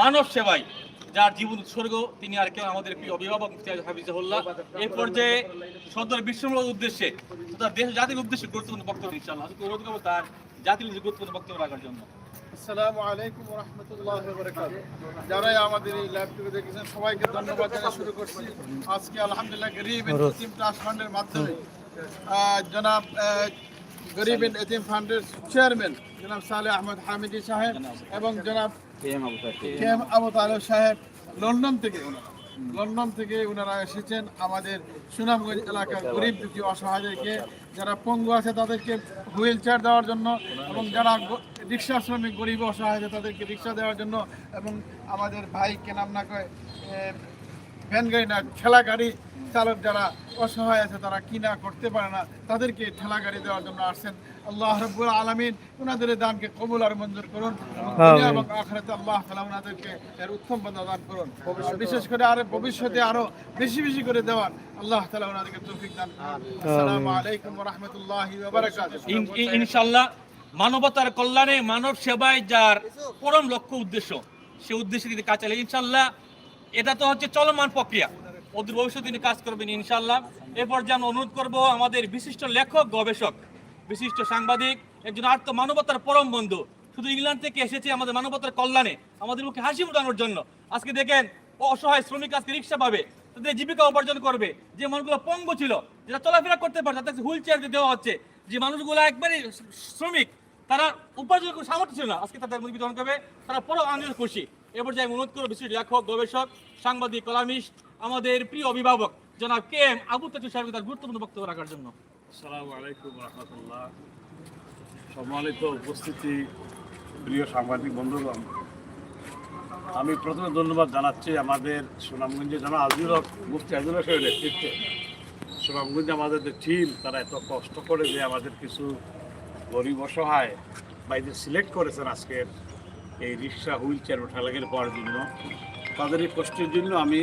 মানব সেবায় যার জীবন উৎসর্গ তিনি আর কেউ আমাদের প্রিয় অভিভাবক হাফিজাহুল্লাহ এই পর্যায়ে সদর বিশ্বমূলক উদ্দেশ্যে তথা দেশ জাতির উদ্দেশ্যে গুরুত্বপূর্ণ বক্তব্য ইনশাআল্লাহ। আজকে অনুরোধ করব তার জাতির গুরুত্বপূর্ণ বক্তব্য রাখার জন্য। আসসালামু আলাইকুম রহমতুল্লাহ যারাই আমাদের এই দেখেছেন সবাইকে ধন্যবাদ জানিয়ে শুরু করছি। আজকে আলহামদুলিল্লাহ গরিব ট্রাস্ট ফান্ডের মাধ্যমে জনাব গরিব এতিম ফান্ডের চেয়ারম্যান জনাব সালে আহমদ হামিদি সাহেব এবং জনাব এম আবু তালেব সাহেব, লন্ডন থেকে লন্ডন থেকে ওনারা এসেছেন আমাদের সুনামগঞ্জ এলাকার গরিব দুঃখী অসহায়দেরকে, যারা পঙ্গু আছে তাদেরকে হুইল চেয়ার দেওয়ার জন্য এবং যারা রিক্সা শ্রমিক গরিব অসহায় তাদেরকে রিক্সা দেওয়ার জন্য এবং আমাদের ভাইকে নাম না কয় ভ্যান গাড়ি না ঠেলা গাড়ি চালক যারা অসহায় আছে তারা কিনা করতে পারে না। তাদেরকে ঠেলা গাড়ি দেওয়ার জন্য আসছেন আল্লাহ রব্বুল আলমিন। ওনাদের দানকে কবুল আর মঞ্জুর করুন। এবং আখরাতে আল্লাহ তাআলা ওনাদেরকে এর উত্তম বন্ধ দান করুন। বিশেষ করে আরও ভবিষ্যতে আরও বেশি বেশি করে দেওয়ার আল্লাহ তাআলা ওনাদেরকে তৌফিক দান করুন। আসসালামু আলাইকুম ওয়া রাহমাতুল্লাহি ইনশাল্লাহ মানবতার কল্যাণে মানব সেবায় যার পরম লক্ষ্য উদ্দেশ্য সে উদ্দেশ্যে তিনি কাজ চালিয়ে ইনশাল্লাহ এটা তো হচ্ছে চলমান প্রক্রিয়া। অদূর ভবিষ্যতে তিনি কাজ করবেন ইনশাল্লাহ এরপর যে আমরা অনুরোধ করব আমাদের বিশিষ্ট লেখক, গবেষক, বিশিষ্ট সাংবাদিক, একজন আর্থ মানবতার পরম বন্ধু। শুধু ইংল্যান্ড থেকে এসেছে আমাদের মানবতার কল্যাণে, আমাদের মুখে হাসি ফুটানোর জন্য। আজকে দেখেন অসহায় শ্রমিক আজকে রিক্সা পাবে, তাদের জীবিকা উপার্জন করবে, যে মানুষগুলো পঙ্গু ছিল, যারা চলাফেরা করতে পারে তাদের হুইল চেয়ার দেওয়া হচ্ছে। যে মানুষগুলো একবারই শ্রমিক, তারা উপার্জন সামর্থ্য ছিল না। আজকে তাদের বিতরণ করবে, তারা পর আনন্দ খুশি। এবার যাই অনুরোধ করব বিশেষ লেখক, গবেষক, সাংবাদিক, কলামিস্ট, আমাদের প্রিয় অভিভাবক জনাব কে এম আবু তাজু সাহেব তার গুরুত্বপূর্ণ বক্তব্য রাখার জন্য। আসসালামু আলাইকুম রহমতুল্লাহ। সম্মানিত উপস্থিতি, প্রিয় সাংবাদিক বন্ধুগণ, আমি প্রথমে ধন্যবাদ জানাচ্ছি আমাদের সুনামগঞ্জে আজিউল হক, মুফতি আজিউল হকের নেতৃত্বে। সুনামগঞ্জে আমাদের যে টিম তারা এত কষ্ট করে যে আমাদের কিছু গরিব অসহায় বা এদের সিলেক্ট করেছেন আজকের এই রিক্সা হুইল চেয়ার ওঠা ওঠালাগের পাওয়ার জন্য। তাদের এই কষ্টের জন্য আমি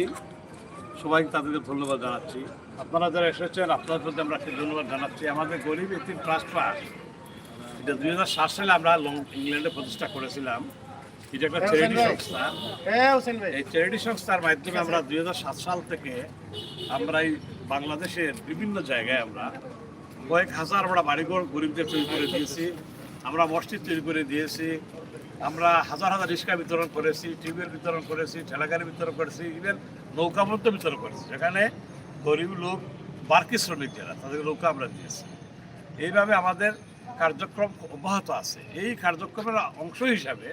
সবাইকে তাদেরকে ধন্যবাদ জানাচ্ছি। আপনারা যারা এসেছেন আপনাদের প্রতি আমরা একটা ধন্যবাদ জানাচ্ছি। আমাদের গরিব এতিম ট্রাস্ট ফান্ড এটা দুই হাজার সাত সালে আমরা লং ইংল্যান্ডে প্রতিষ্ঠা করেছিলাম। এটা একটা চ্যারিটি সংস্থা। এই চ্যারিটি সংস্থার মাধ্যমে আমরা দুই হাজার সাত সাল থেকে আমরা এই বাংলাদেশের বিভিন্ন জায়গায় আমরা কয়েক হাজার আমরা বাড়িঘর গরিবদের তৈরি করে দিয়েছি। আমরা মসজিদ তৈরি করে দিয়েছি। আমরা হাজার হাজার রিক্সা বিতরণ করেছি টিউবের বিতরণ করেছি, ঠেলাগাড়ি বিতরণ করেছি ইভেন নৌকা পর্যন্ত বিতরণ করেছি। সেখানে গরিব লোক বার্কি শ্রমিক যারা, তাদের নৌকা আমরা দিয়েছি। এইভাবে আমাদের কার্যক্রম অব্যাহত আছে। এই কার্যক্রমের অংশ হিসাবে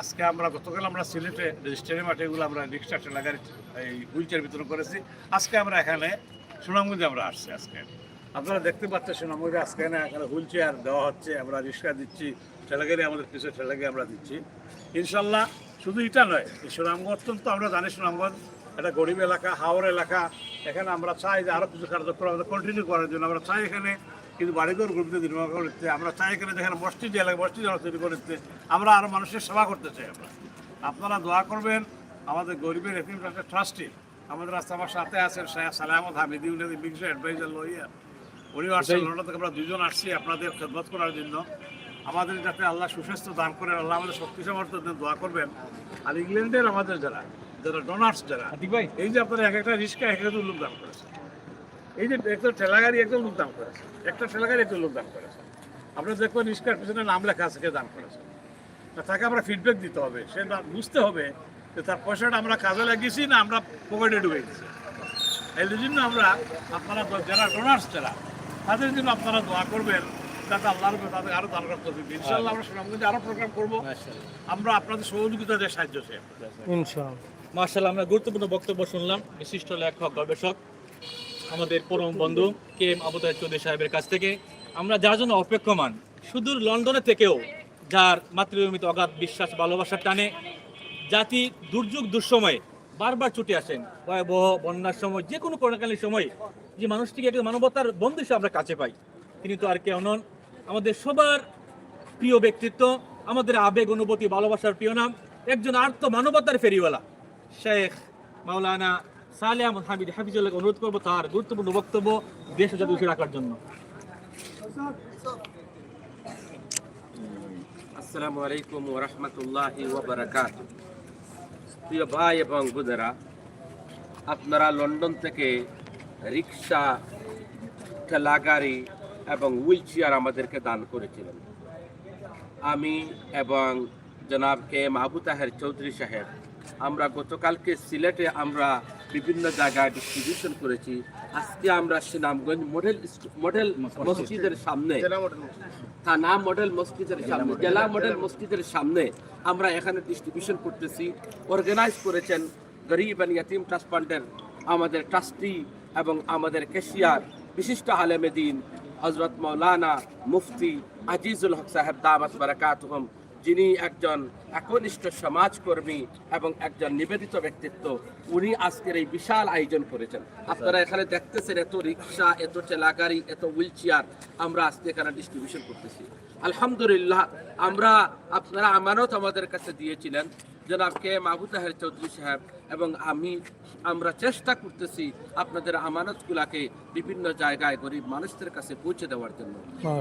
আজকে আমরা, গতকাল আমরা সিলেটে রেজিস্ট্রারি মাঠে এগুলো আমরা রিক্সা, ঠেলাগাড়ি, এই হুইল চেয়ার বিতরণ করেছি। আজকে আমরা এখানে সুনামগঞ্জে আমরা আসছি আজকে। আপনারা দেখতে পাচ্ছেন সুনামগঞ্জে আজকে না এখানে হুইল চেয়ার দেওয়া হচ্ছে, আমরা রিক্সা দিচ্ছি। ঠেলাগাড়ি আমাদের কিছু ঠেলাগাড়ি আমরা দিচ্ছি। ইনশাল্লাহ শুধু এটা নয় এই সুনামগঞ্জ অত্যন্ত আমরা জানি সুনামগঞ্জ একটা গরিব এলাকা হাওড় এলাকা এখানে আমরা চাই যে আরও কিছু কার্যক্রম আমাদের কন্টিনিউ করার জন্য। আমরা চাই এখানে কিন্তু বাড়িঘর গ্রুপতে নির্মাণ করতে আমরা চাই এখানে যেখানে মসজিদ এলাকা মসজিদ তৈরি করতে আমরা আরও মানুষের সেবা করতে চাই আমরা। আপনারা দোয়া করবেন আমাদের গরিবের একটা ট্রাস্টি আমাদের আজকে আমার সাথে আছেন শাহ সালামত হামিদি উনি বিংশ অ্যাডভাইজার লইয়া উনিও আসছেন লন্ডন থেকে আমরা দুজন আসছি আপনাদের খেদমত করার জন্য। আমাদের যাতে আল্লাহ সুস্বাস্থ্য দান করেন আল্লাহ আমাদের শক্তি সামর্থ্য দোয়া করবেন। আর ইংল্যান্ডের আমাদের যারা যারা ডোনার্স যারা এই যে আপনারা এক একটা রিক্সা এক একটা লোক দান করেছে এই যে একটা ঠেলাগাড়ি একটা লোক দান করেছে একটা ঠেলাগাড়ি একটা লোক দান করেছে আপনারা দেখবেন রিক্সার পিছনে নাম লেখা আছে কে দান করেছে তা তাকে আমরা ফিডব্যাক দিতে হবে সে বুঝতে হবে যে তার পয়সাটা আমরা কাজে লাগিয়েছি না আমরা পকেটে ঢুকে গেছি এই জন্য আমরা আপনারা যারা ডোনার্স যারা তাদের জন্য আপনারা দোয়া করবেন। যাতে আল্লাহর তাদের আরও দান করতে হবে ইনশাল্লাহ আমরা সুনামগঞ্জে আরও প্রোগ্রাম করব। আমরা আপনাদের সহযোগিতা দিয়ে সাহায্য চাই। মার্শাল আমরা গুরুত্বপূর্ণ বক্তব্য শুনলাম। বিশিষ্ট লেখক গবেষক আমাদের পরম বন্ধু কে এম আবু তাহের চৌধুরী সাহেবের কাছ থেকে। আমরা যার জন্য অপেক্ষমান সুদূর লন্ডনে থেকেও যার মাতৃভূমিতে অগাধ বিশ্বাস ভালোবাসার টানে জাতি দুর্যোগ দুঃসময়ে বারবার ছুটে আসেন। ভয়াবহ বন্যার সময় যে কোনো করোনাকালীন সময় যে মানুষটিকে একটা মানবতার বন্ধু হিসেবে আমরা কাছে পাই। তিনি তো আর কেউ নন। আমাদের সবার প্রিয় ব্যক্তিত্ব, আমাদের আবেগ, অনুভূতি, ভালোবাসার প্রিয় নাম একজন আর্থ মানবতার ফেরিওয়ালা। শেখ মাওলানা সালে আহমদ হামিদ হাফিজুল্লাহকে অনুরোধ করব তার গুরুত্বপূর্ণ বক্তব্য দেশ ও জাতি রাখার জন্য। আসসালামু আলাইকুম ওয়া রাহমাতুল্লাহি প্রিয় ভাই এবং বোনেরা, আপনারা লন্ডন থেকে রিক্সা ঠেলা গাড়ি এবং হুইল চেয়ার আমাদেরকে দান করেছিলেন। আমি এবং জনাব কে আবু তাহের চৌধুরী সাহেব আমরা গতকালকে সিলেটে আমরা বিভিন্ন জায়গায় ডিস্ট্রিবিউশন করেছি। আজকে আমরা সুনামগঞ্জ মডেল মডেল মসজিদের সামনে জেলা মডেল থানা মডেল মসজিদের সামনে জেলা মডেল মসজিদের সামনে আমরা এখানে ডিস্ট্রিবিউশন করতেছি। অর্গানাইজ করেছেন গরিব অ্যান্ড ইয়াতিম ট্রাস্ট ফান্ডের আমাদের ট্রাস্টি এবং আমাদের কেশিয়ার বিশিষ্ট আলেমে দিন হজরত মৌলানা মুফতি আজিজুল হক সাহেব দামাত বারাকাতহম যিনি একজন একনিষ্ঠ সমাজকর্মী এবং একজন নিবেদিত ব্যক্তিত্ব উনি আজকের এই বিশাল আয়োজন করেছেন। আপনারা এখানে দেখতেছেন এত রিক্সা এত ঠেলাগাড়ি এত হুইল চেয়ার আমরা আজকে এখানে ডিস্ট্রিবিউশন করতেছি। আলহামদুলিল্লাহ আমরা আপনারা আমানত আমাদের কাছে দিয়েছিলেন। জনাব কে মাহবু তাহের চৌধুরী সাহেব এবং আমি আমরা চেষ্টা করতেছি আপনাদের আমানতগুলাকে বিভিন্ন জায়গায় গরিব মানুষদের কাছে পৌঁছে দেওয়ার জন্য।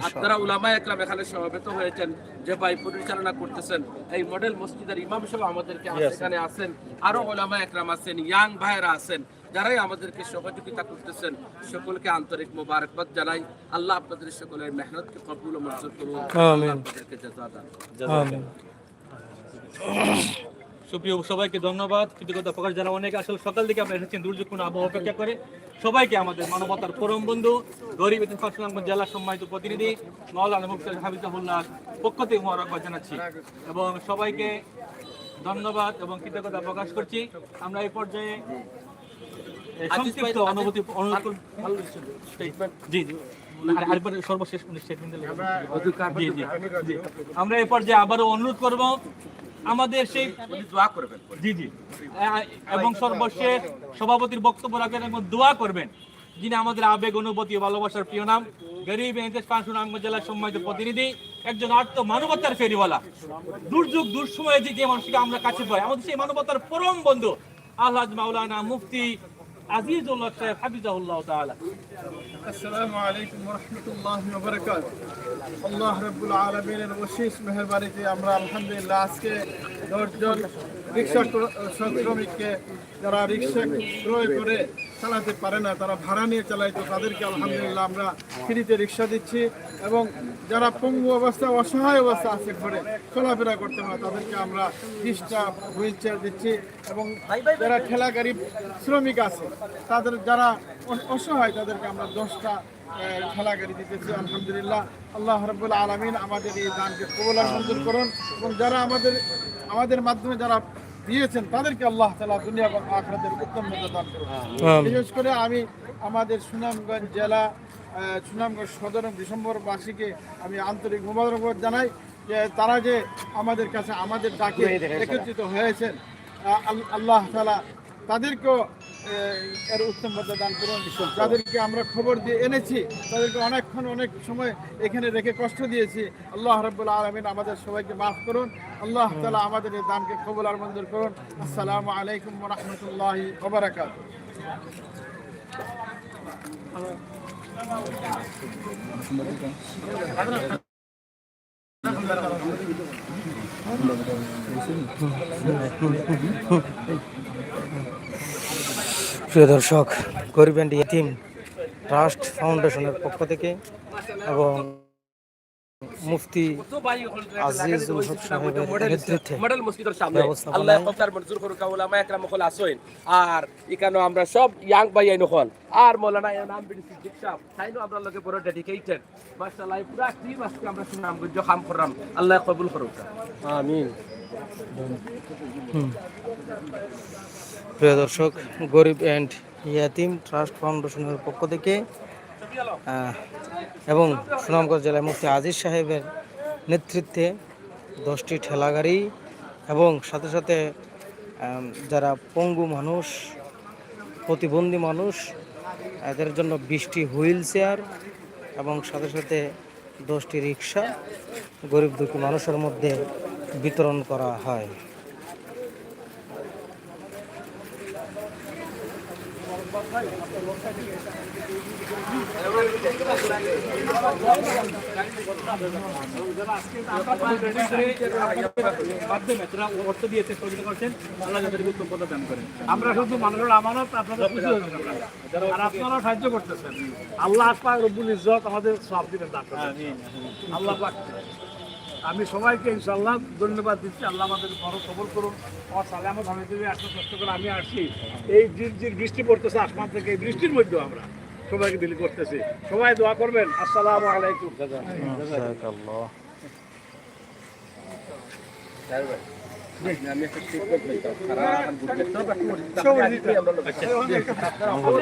আপনারা উলামা একরাম এখানে সমবেত হয়েছেন যে ভাই পরিচালনা করতেছেন এই মডেল মসজিদের ইমাম সাহেব আমাদেরকে এখানে আছেন আরও ওলামা একরাম আছেন ইয়াং ভাইয়েরা আছেন যারাই আমাদেরকে সহযোগিতা করতেছেন সকলকে আন্তরিক মোবারকবাদ জানাই। আল্লাহ আপনাদের সকলের মেহনতকে কবুল ও মঞ্জুর করুন আপনাদেরকে জাযা দান। সুপ্রিয় সবাইকে ধন্যবাদ। কৃতজ্ঞতা প্রকাশ যারা অনেকে। আসলে সকাল থেকে আপনারা এসেছেন দুর্যোগপূর্ণ আবহাওয়া অপেক্ষা করে। সবাইকে আমাদের মানবতার পরম বন্ধু গরিব সুনামগঞ্জ জেলার সম্মানিত প্রতিনিধি মাওলানা মুফতি হাবিজাহুল্লাহ পক্ষ থেকে মোবারকবাদ জানাচ্ছি। এবং সবাইকে ধন্যবাদ এবং কৃতজ্ঞতা প্রকাশ করছি। আমরা এই পর্যায়ে সংক্ষিপ্ত অনুভূতি অনুরোধ জি জি। সর্বশেষ আমরা এই পর্যায়ে আবারও অনুরোধ করব আমাদের সেই উনি দোয়া করবেন জি জি। এবং সর্বশেষ সভাপতির বক্তব্য রাখেন এবং দোয়া করবেন যিনি আমাদের আবেগ অনুভূতি ভালোবাসার প্রিয় নাম গরিব সুনামগঞ্জ জেলার সম্মানিত প্রতিনিধি একজন আর্থ মানবতার ফেরিওয়ালা। দুর্যোগ দুঃসময়ে যে যে মানুষকে আমরা কাছে পাই আমাদের সেই মানবতার পরম বন্ধু আল্লাহ মাওলানা মুফতি আজিজুল্লাহ সাহেব হাফিজাহুল্লাহ তাআলা আসসালামু আলাইকুম রহমতুল্লাহ বরকাত আল্লাহ রব্বুল আলমিনের অশেষ মেহরবানিতে আমরা আলহামদুলিল্লাহ আজকে দশজন রিক্সা শ্রমিককে যারা রিক্সা ক্রয় করে চালাতে পারে না, তারা ভাড়া নিয়ে চালাইতো তাদেরকে আলহামদুলিল্লাহ আমরা ফ্রিতে রিক্সা দিচ্ছি। এবং যারা পঙ্গু অবস্থা, অসহায় অবস্থা আছে ঘরে, চলাফেরা করতে পারে তাদেরকে আমরা রিক্সা, হুইল দিচ্ছি। এবং যারা ঠেলা গাড়ি শ্রমিক আছে, তাদের যারা অসহায়, তাদেরকে আমরা দশটা ঠেলা গাড়ি দিতেছি, আলহামদুলিল্লাহ। আল্লাহ রব্বুল আলমিন আমাদের এই দানকে কবল করুন। এবং যারা আমাদের আমাদের মাধ্যমে যারা দিয়েছেন তাদেরকে আল্লাহ তালা দুনিয়া এবং আখরাতের উত্তম মর্যাদা দান করুন। বিশেষ করে আমি আমাদের সুনামগঞ্জ জেলা সুনামগঞ্জ সদর এবং ডিসেম্বরবাসীকে আমি আন্তরিক মোবারকবাদ জানাই যে তারা যে আমাদের কাছে আমাদের ডাকে একত্রিত হয়েছেন। আল্লাহ তালা তাদেরকেও এর উত্তম দান করুন যাদেরকে আমরা খবর দিয়ে এনেছি, তাদেরকে অনেকক্ষণ অনেক সময় এখানে রেখে কষ্ট দিয়েছি। আল্লাহ রব্বুল আলমিন আমাদের সবাইকে মাফ করুন। আল্লাহ তালা আমাদের এই দানকে কবুল আর মঞ্জুর করুন। আসসালামু আলাইকুম রহমতুল্লাহি ওবরাকাত প্রিয় দর্শক গরিব অ্যান্ড ইতিম ট্রাস্ট ফাউন্ডেশনের পক্ষ থেকে এবং মুফতি আজিজুল হক সাহেবের নেতৃত্বে মডেল মসজিদের সামনে আল্লাহ কফতার মঞ্জুর করুক ওলামা একরাম হল আসইন। আর ইকানো আমরা সব ইয়াং ভাই আইন হল। আর মৌলানা এর নাম বিডি সিদ্দিক সাহেব তাইনো আমরা লগে বড় ডেডিকেটেড মাশাআল্লাহ পুরা টিম আজকে আমরা সুনাম গুজ্জ খাম করলাম। আল্লাহ কবুল করুক। আমিন। প্রিয় দর্শক, গরিব অ্যান্ড ইয়াতিম ট্রাস্ট ফাউন্ডেশনের পক্ষ থেকে এবং সুনামগঞ্জ জেলায় মুফতি আজিজ সাহেবের নেতৃত্বে দশটি ঠেলাগাড়ি এবং সাথে সাথে যারা পঙ্গু মানুষ, প্রতিবন্ধী মানুষ, এদের জন্য বিশটি হুইল চেয়ার এবং সাথে সাথে দশটি রিক্সা গরিব দুঃখী মানুষের মধ্যে বিতরণ করা হয়। আমরা শুধু মানুষের আমানত আপনাদের খুশি হয়ে গেলাম। আর আপনারা সাহায্য করতেছেন। আল্লাহ পাক রব্বুল ইজ্জত আমাদের সব দিবেন আল্লাহ পাক। আমি সবাইকে ইনশাল্লাহ ধন্যবাদ দিচ্ছি। আল্লাহ আমাদের বড় সবল করুন। আমার সালামত আমি যদি এত কষ্ট করে আমি আসছি। এই যে যে বৃষ্টি পড়তেছে আসমান থেকে এই বৃষ্টির মধ্যেও আমরা সবাইকে দিলি করতেছি। সবাই দোয়া করবেন। আসসালামু আলাইকুম। আমি একটা statement দিতাম। সারা বুঝতে তো পারছি না। আমরা